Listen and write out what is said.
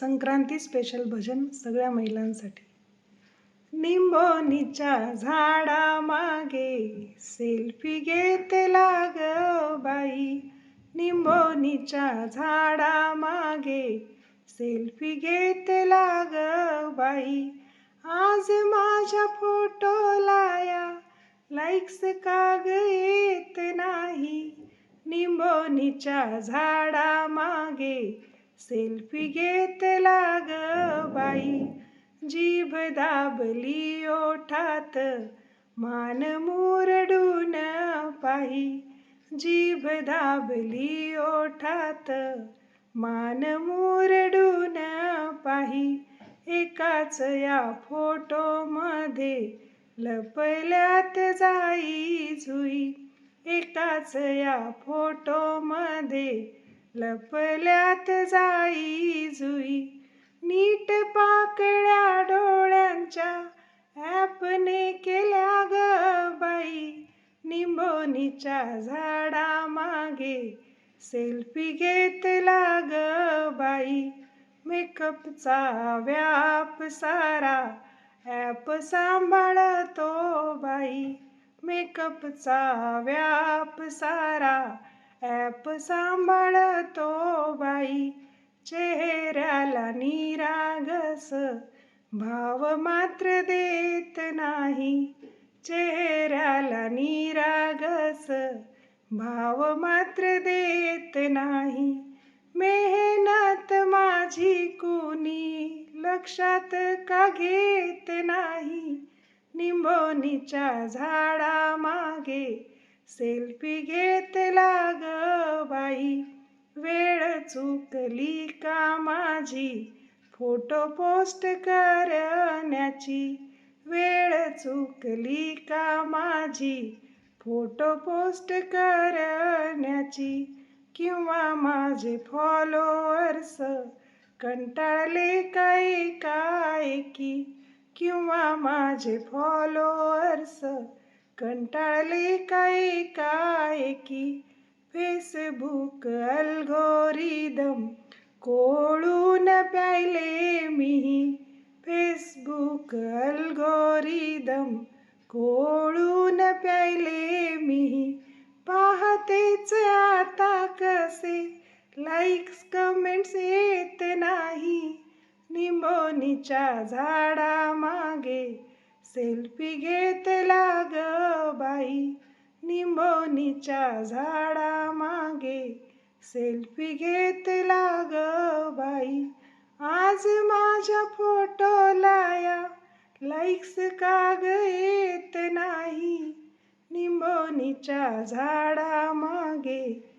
Sankranti special भजन सगळ्या महिलांसाठी. निंबोनीच्या झाडा मागे सेल्फी घेते लाग बाई. निंबोनीच्या झाडा मागे सेल्फी घेते लाग बाई. आज माझ्या फोटोला या लाईक्स काग येत नाही. निंबोनीच्या झाडा मागे सेल्फी घेतला लाग बाई. जीभ दाबली ओठात मान मुरडून पाही. जीभ दाबली ओठात मान मुरडून पाही. एकाच या फोटोमध्ये लपल्यात जाई जुई. एकाच या फोटोमध्ये लपल्यात जाई जुई नीट पाकळ्या डोळ्यांच्या ॲपने केल्या ग बाई. निंबोनीच्या झाडा मागे सेल्फी घेतला ग बाई. मेकअपचा व्याप सारा ॲप सांभाळतो बाई. मेकअपचा व्याप सारा ॲप सांभाळतो बाई. चेहऱ्याला निरागस भाव मात्र देत नाही. चेहऱ्याला निरागस भाव मात्र देत नाही. मेहनत माझी कुणी लक्षात का घेत नाही? निंबोनीच्या झाडामागे सेल्फी घेतला ग बाई. वेळ चुकली का माझी? फोटो पोस्ट करण्याची. वेळ चुकली का माझी? फोटो पोस्ट करण्याची. किंवा माझे फॉलोअर्स कंटाळले काय काय की? किंवा माझे फॉलोअर्स कंटाळले काय काय की? फेसबुक अल्गोरिदम कोळून प्यायले मी. फेसबुक अल्गोरिदम कोळून प्यायले मी. पाहतेच आता कसे? लाईक्स कमेंट्स येत नाही. निंबोनीच्या झाडामागे सेल्फी घेतला ग बाई निंबोनीच्या झाडा मागे सेल्फी घेतला ग बाई आज माझ्या फोटोला या लाईक्स काग येत नाही. निंबोनीच्या झाडा मागे